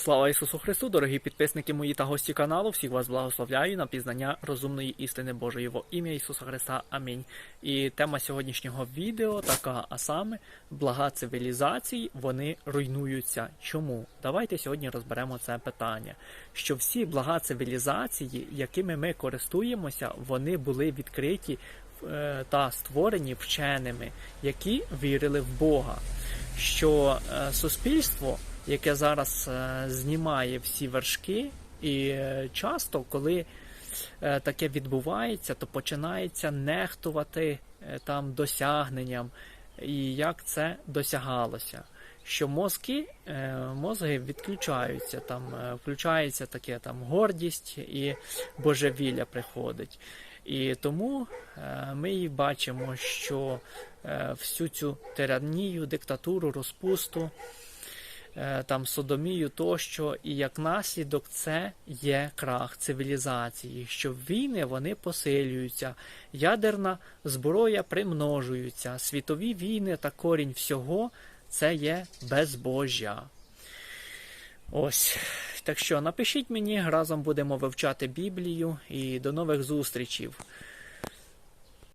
Слава Ісусу Христу, дорогі підписники мої та гості каналу. Всіх вас благословляю на пізнання розумної істини Божої во ім'я Ісуса Христа. Амінь. І тема сьогоднішнього відео така, а саме блага цивілізацій вони руйнуються. Чому? Давайте сьогодні розберемо це питання. Що всі блага цивілізації, якими ми користуємося, вони були відкриті е, та створені вченими, які вірили в Бога. Що е, суспільство яке зараз е, знімає всі вершки, і е, часто, коли е, таке відбувається, то починається нехтувати там досягненням, і як це досягалося. Що мозки, мозги відключаються, там включається таке там гордість і божевілля приходить. І тому ми і бачимо, що всю цю тиранію, диктатуру, розпусту там содомію тощо, і як наслідок це є крах цивілізації, що війни вони посилюються, ядерна зброя примножується, світові війни та корінь всього це є безбожжя. Ось. Так що напишіть мені, разом будемо вивчати Біблію і до нових зустрічей.